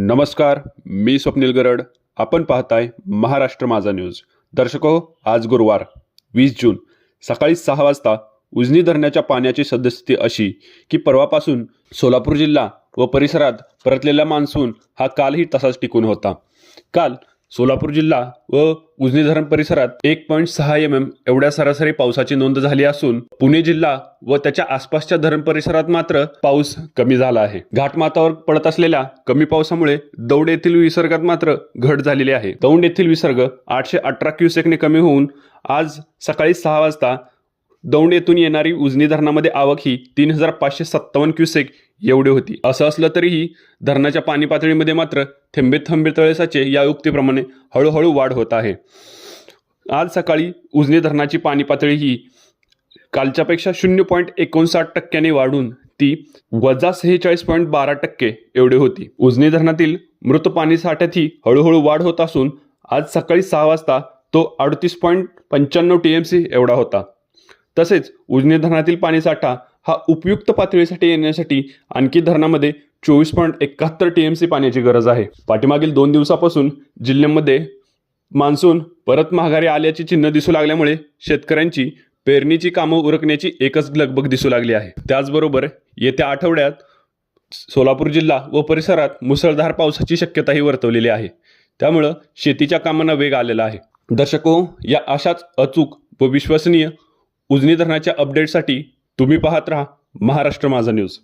नमस्कार मी स्वप्नील गरड. आपण पाहताय महाराष्ट्र माझा न्यूज. दर्शक हो, आज गुरुवार वीस जून. सकाळी सहा वाजता उजनी धरणाच्या पाण्याची सद्यस्थिती अशी की परवापासून सोलापूर जिल्हा व परिसरात परतलेला मान्सून हा कालही तसाच टिकून होता. काल सोलापूर जिल्हा व उजनी धरण परिसरात एक पॉईंट सहा एम एम एवढ्या सरासरी पावसाची नोंद झाली असून पुणे जिल्हा व त्याच्या आसपासच्या धरण परिसरात मात्र पाऊस कमी झाला आहे. घाटमाथावर पडत असलेल्या कमी पावसामुळे दौंड येथील विसर्गात मात्र घट झालेली आहे. दौंड येथील विसर्ग आठशे अठरा क्युसेकने कमी होऊन आज सकाळी सहा वाजता दौंड येथून येणारी उजनी धरणामध्ये आवक ही तीन हजार पाचशे सत्तावन्न क्युसेक एवढी होती. असं असलं तरीही धरणाच्या पाणी पातळीमध्ये मात्र थेंबे थंबे तळेसाचे या युक्तीप्रमाणे हळूहळू वाढ होत आहे. आज सकाळी उजनी धरणाची पाणी पातळी ही कालच्यापेक्षा शून्य पॉईंट एकोणसाठ टक्क्याने वाढून ती वजा सेहेचाळीस पॉईंट बारा टक्के एवढी होती. उजनी धरणातील मृत पाणी साठ्यातही हळूहळू वाढ होत असून आज सकाळी सहा वाजता तो अडतीस पॉईंट पंच्याण्णव टी एम सी एवढा होता. तसेच उजनी धरणातील पाणीसाठा हा उपयुक्त पातळीसाठी येण्यासाठी आणखी धरणामध्ये चोवीस पॉईंट एकाहत्तर टी एम सी पाण्याची गरज आहे. पाठीमागील दोन दिवसापासून जिल्ह्यामध्ये मान्सून परत माघारी आल्याची चिन्ह दिसू लागल्यामुळे शेतकऱ्यांची पेरणीची कामं उरकण्याची एकच लगबग दिसू लागली आहे. त्याचबरोबर येत्या आठवड्यात सोलापूर जिल्हा व परिसरात मुसळधार पावसाची शक्यताही वर्तवलेली आहे. त्यामुळं शेतीच्या कामांना वेग आलेला आहे. दर्शको या अशाच अचूक व विश्वसनीय उजनी धरणाच्या अपडेटसाठी तुम्ही पाहत राहा महाराष्ट्र माझा न्यूज